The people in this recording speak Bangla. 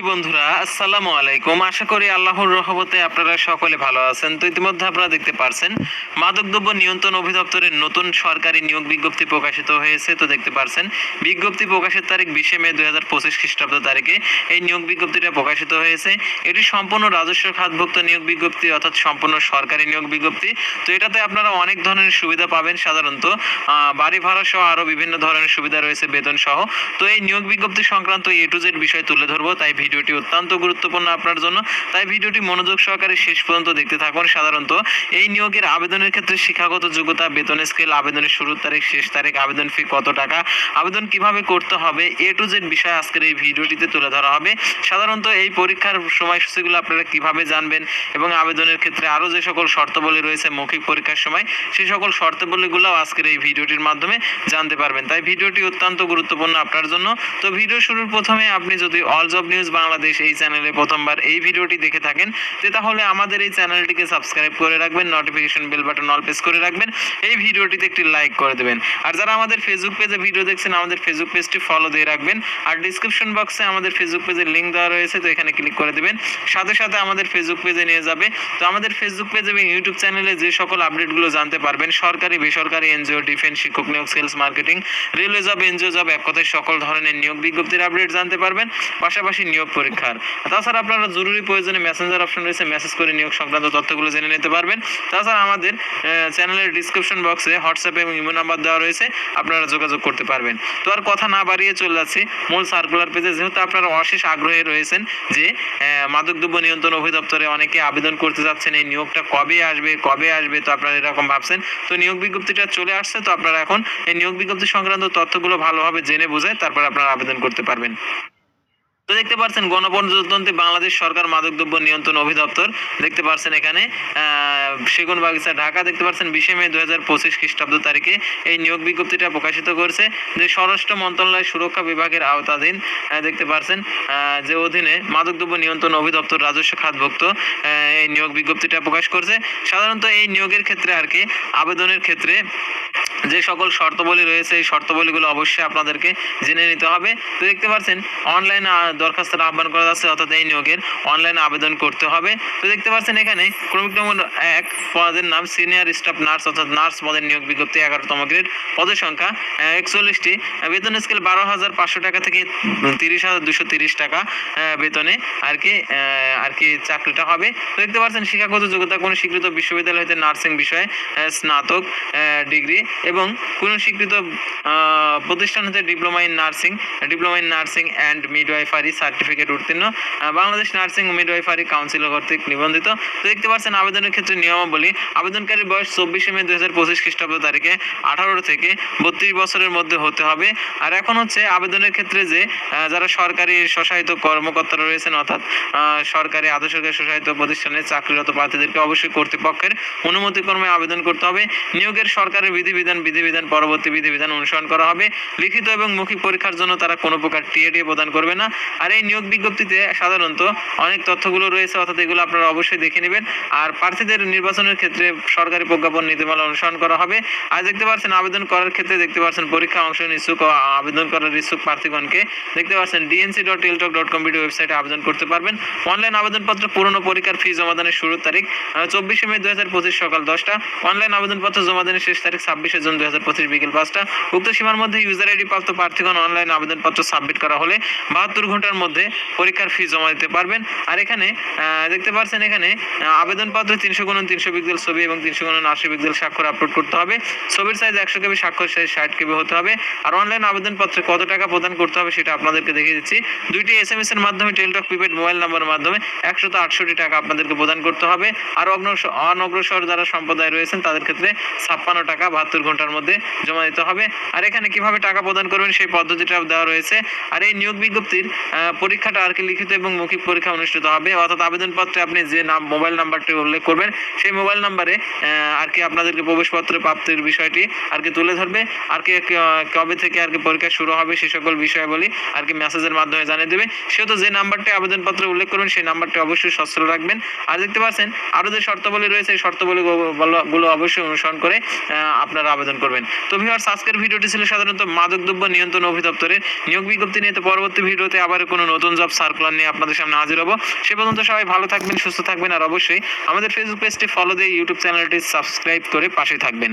বন্ধুরা, আসসালামু আলাইকুম। আশা করি আল্লাহর রহমতে আপনারা সকলে ভালো আছেন। তো ইতিমধ্যে আপনারা দেখতে পারছেন, মাদকদ্রব্য নিয়ন্ত্রণ অধিদপ্তরের নতুন সরকারি নিয়োগ বিজ্ঞপ্তি প্রকাশিত হয়েছে। তো দেখতে পারছেন, বিজ্ঞপ্তি প্রকাশের তারিখ বিশে মে দুই হাজার পঁচিশ খ্রিস্টাব্দ তারিখে এই নিয়োগ বিজ্ঞপ্তিটা প্রকাশিত হয়েছে। এটি সম্পূর্ণ রাজস্ব খাতভুক্ত নিয়োগ বিজ্ঞপ্তি, অর্থাৎ সম্পূর্ণ সরকারি নিয়োগ বিজ্ঞপ্তি। তো এটাতে আপনারা অনেক ধরনের সুবিধা পাবেন সাধারণত বাড়ি ভাড়া সহ আরও বিভিন্ন ধরনের সুবিধা রয়েছে বেতন সহ। তো এই নিয়োগ বিজ্ঞপ্তি সংক্রান্ত এ টু জেড বিষয় তুলে ধরবো, তাই ভিডিওটি অত্যন্ত গুরুত্বপূর্ণ আপনার জন্য। তাই ভিডিওটি মনোযোগ সহকারে শেষ পর্যন্ত দেখতে থাকুন। সাধারণত এই নিয়োগের আবেদনের ক্ষেত্রে শিক্ষাগত যোগ্যতা, বেতন স্কেল আবেদনের শুরুর তারিখ, শেষ তারিখ, আবেদন ফি কত টাকা, আবেদন কীভাবে করতে হবে, এ টু জেড বিষয় আজকের এই ভিডিওটিতে তুলে ধরা হবে। সাধারণত এই পরীক্ষার সময়সূচিগুলো আপনারা কীভাবে জানবেন এবং আবেদনের ক্ষেত্রে আরও যে সকল শর্তাবলী রয়েছে মৌখিক পরীক্ষার সময় সেই সকল শর্তাবলীগুলো আজকের এই ভিডিওটির মাধ্যমে জানতে পারবেন। তাই ভিডিওটি অত্যন্ত গুরুত্বপূর্ণ আপনার জন্য। তো ভিডিও শুরুর প্রথমে আপনি যদি অল জব নিউজ বাংলাদেশ এই চ্যানেলে প্রথমবার এই ভিডিওটি দেখে থাকেন তো তাহলে আমাদের এই চ্যানেলটিকে সাবস্ক্রাইব করে রাখবেন notification bell button all press করে রাখবেন, এই ভিডিওটিতে একটি লাইক করে দেবেন। আর যারা আমাদের ফেসবুক পেজে ভিডিও দেখছেন, আমাদের ফেসবুক পেজটি ফলো দিয়ে রাখবেন। আর ডিসক্রিপশন বক্সে আমাদের ফেসবুক পেজের লিঙ্ক দেওয়া রয়েছে, তো এখানে ক্লিক করে দেবেন। সাথে সাথে আমাদের ফেসবুক পেজে নিয়ে যাবে। তো আমাদের ফেসবুক পেজ এবং ইউটিউব চ্যানেলে যে সকল আপডেটগুলো জানতে পারবেন, সরকারি, বেসরকারি এনজিও ডিফেন্স শিক্ষক নিয়োগ sales marketing railway job NGO job এক কথায় সকল ধরনের নিয়োগ বিজ্ঞপ্তির আপডেট জানতে পারবেন। পাশাপাশি নিয়োগ পরীক্ষার। তাছাড়া আপনারা জরুরি প্রয়োজনে মেসেঞ্জার অপশন রয়েছে মেসেজ করে নিয়োগ সংক্রান্ত তথ্যগুলো জেনে নিতে পারবেন। তাছাড়া আমাদের চ্যানেলের ডিসক্রিপশন বক্সে হোয়াটসঅ্যাপ এবং ইমো নাম্বার দেওয়া রয়েছে, আপনারা যোগাযোগ করতে পারবেন। তো আর কথা না বাড়িয়ে চলে যাচ্ছি মূল সার্কুলার পেজে যেহেতু আপনারা অশেষ আগ্রহে রয়েছেন যে মাদকদ্রব্য নিয়ন্ত্রণ অধিদপ্তরে অনেকে আবেদন করতে যাচ্ছেন, এই নিয়োগটা কবে আসবে কবে আসবে, তো আপনারা এরকম ভাবছেন। তো নিয়োগ বিজ্ঞপ্তিটা চলে আসছে, তো আপনারা এখন এই নিয়োগ বিজ্ঞপ্তি সংক্রান্ত তথ্যগুলো ভালোভাবে জেনে বুঝে তারপর আপনারা আবেদন করতে পারবেন। তো দেখতে পাচ্ছেন গণপ্রজাতন্ত্রী বাংলাদেশ সরকার মাদকদ্রব্য নিয়ন্ত্রণ অধিদপ্তর। দেখতে পাচ্ছেন এখানে সেগুন বাগিচা ঢাকা। দেখতে পাচ্ছেন বিশে মে দু হাজার পঁচিশ খ্রিস্টাব্দ তারিখে এই নিয়োগ বিজ্ঞপ্তিটা প্রকাশিত করেছে যে স্বরাষ্ট্র মন্ত্রণালয় সুরক্ষা বিভাগের আওতাধীন দেখতে পাচ্ছেন যে অধীনে মাদকদ্রব্য নিয়ন্ত্রণ অধিদপ্তর রাজস্ব খাতভুক্ত এই নিয়োগ বিজ্ঞপ্তিটা প্রকাশ করছে। সাধারণত এই নিয়োগের ক্ষেত্রে আর কি, আবেদনের ক্ষেত্রে যে সকল শর্তাবলী রয়েছে, এই শর্তাবলীগুলো অবশ্যই আপনাদেরকে জেনে নিতে হবে। তো দেখতে পাচ্ছেন অনলাইনে দরখাস্তের আহ্বান করা যাচ্ছে, অর্থাৎ এই নিয়োগের অনলাইনে আবেদন করতে হবে। তো দেখতে পাচ্ছেন এখানে ক্রমিক নম্বর এক পদের নাম সিনিয়র স্টাফ নার্স অর্থাৎ নার্স পদের নিয়োগ বিজ্ঞপ্তি এগারোতম গ্রেড পদের সংখ্যা একচল্লিশটি। বেতন স্কেল বারো হাজার পাঁচশো টাকা থেকে তিরিশ হাজার দুশো তিরিশ টাকা বেতনে আর কি আর কি চাকরিটা হবে। তো দেখতে পাচ্ছেন, শিক্ষাগত যোগ্যতা কোনো স্বীকৃত বিশ্ববিদ্যালয় হতে নার্সিং বিষয়ে স্নাতক ডিগ্রি এবং কোনো স্বীকৃত প্রতিষ্ঠান হতে diploma in nursing diploma in nursing and midwifery certificate উত্তীর্ণ বাংলাদেশ নার্সিং ও মিডওয়াইফারি কাউন্সিল কর্তৃক নিবন্ধিত। তো দেখতে পাচ্ছেন আবেদনের ক্ষেত্রে নিয়মাবলী, আবেদনকারীর বয়স চব্বিশে মে দু হাজার পঁচিশ খ্রিস্টাব্দ তারিখে আঠারো থেকে বত্রিশ বছরের মধ্যে হতে হবে। আর এখন হচ্ছে আবেদনের ক্ষেত্রে যে যারা সরকারি স্বশাসিত কর্মকর্তারা রয়েছেন, অর্থাৎ সরকারি আধা সরকারি স্বশাসিত প্রতিষ্ঠানে চাকরিরত প্রার্থীদেরকে অবশ্যই কর্তৃপক্ষের অনুমতিক্রমে আবেদন করতে হবে। নিয়োগের সরকারের বিধিবিধান বিধিবিধান, পরবর্তী বিধিবিধান অনুসরণ করা হবে। লিখিত এবং মৌখিক পরীক্ষার জন্য তারা কোনো প্রকার টিএডিএ প্রদান করবে না। আর এই নিয়োগ বিজ্ঞপ্তিতে সাধারণত অনেক তথ্যগুলো রয়েছে, অর্থাৎ এগুলো আপনারা অবশ্যই দেখে নেবেন। আর প্রার্থীদের নির্বাচনের ক্ষেত্রে সরকারি প্রজ্ঞাপন, নীতিমালা অনুসরণ করা হবে। আর দেখতে পাচ্ছেন, আবেদন করার ক্ষেত্রে দেখতে পাচ্ছেন, পরীক্ষা অংশ ইচ্ছুক আবেদন করার ইচ্ছুক প্রার্থীগণকে দেখতে পাচ্ছেন DNC dot Teletalk dot com video ওয়েবসাইটে আবেদন করতে পারবেন। অনলাইন আবেদনপত্র, পুরনো পরীক্ষার ফি জমাদানের শুরুর তারিখ চব্বিশে মে দু হাজার পঁচিশ সকাল দশটা। অনলাইন আবেদনপত্র জমাদানের শেষ তারিখ ছাব্বিশে জুন দু হাজার পঁচিশ বিকেল পাঁচটা। উক্ত সীমার মধ্যে ইউজার আইডি প্রাপ্ত প্রার্থীগণ অনলাইন আবেদনপত্র সাবমিট করা হলে বাহাত্তর ঘণ্টার মধ্যে পরীক্ষার ফি জমা দিতে পারবেন। আর এখানে দেখতে পাচ্ছেন এখানে আবেদনপত্রে তিনশো গুণন তিনশো পিক্সেল ছবি এবং তিনশো গুণন আশি পিক্সেল স্বাক্ষর আপলোড করতে হবে। ছবির সাইজ একশো কেবি, স্বাক্ষর সাইজ ষাট কেবি হতে হবে। আর অনলাইন আবেদনপত্রে কত টাকা প্রদান করতে হবে সেটা আপনাদেরকে দেখিয়ে দিচ্ছি। দুইটি এস এম এস এর মাধ্যমে টেলটক প্রিপেড মোবাইল নাম্বারের মাধ্যমে একশত আটষট্টি টাকা আপনাদেরকে প্রদান করতে হবে। আর অগ্রসর অনগ্রসর যারা সম্প্রদায় রয়েছেন তাদের ক্ষেত্রে ছাপ্পান্ন টাকা বাহাত্তর ঘণ্টার মধ্যে জমা দিতে হবে। আর এখানে কীভাবে টাকা প্রদান করবেন সেই পদ্ধতিটা দেওয়া রয়েছে। আর এই নিয়োগ বিজ্ঞপ্তির পরীক্ষাটা আর কি লিখিত এবং মৌখিক পরীক্ষা অনুষ্ঠিত হবে। অর্থাৎ আবেদনপত্রে আপনি যে নাম, মোবাইল নাম্বারটি উল্লেখ করবেন, সেই মোবাইল নাম্বারে আর কি আপনাদেরকে প্রবেশপত্র, প্রাপ্তির বিষয়টি আর কি তুলে ধরবে। আর কি কবে থেকে আর কি পরীক্ষা শুরু হবে সেই সকল বিষয়াবলী আর কি মেসেজের মাধ্যমে জানিয়ে দেবে। সেহেতু যে নাম্বারটি আবেদনপত্রে উল্লেখ করবেন সেই নাম্বারটি অবশ্যই সচ্ছল রাখবেন। আর দেখতে পাচ্ছেন, আরও যে শর্তাবলী রয়েছে এই শর্তাবলী গুলো অবশ্যই অনুসরণ করে আপনারা আবেদন আবেদন করবেন। তো ভিউয়ার্স আজকের ভিডিওটি ছিল সাধারণত মাদকদ্রব্য নিয়ন্ত্রণ অধিদপ্তরের নিয়োগ বিজ্ঞপ্তি নিয়ে। তো পরবর্তী ভিডিওতে আবার কোনো নতুন জব সার্কুলার নিয়ে আপনাদের সামনে হাজির হব। সে পর্যন্ত সবাই ভালো থাকবেন, সুস্থ থাকবেন, আর অবশ্যই আমাদের ফেসবুক পেজটি ফলো দিয়ে ইউটিউব চ্যানেলটি সাবস্ক্রাইব করে পাশে থাকবেন।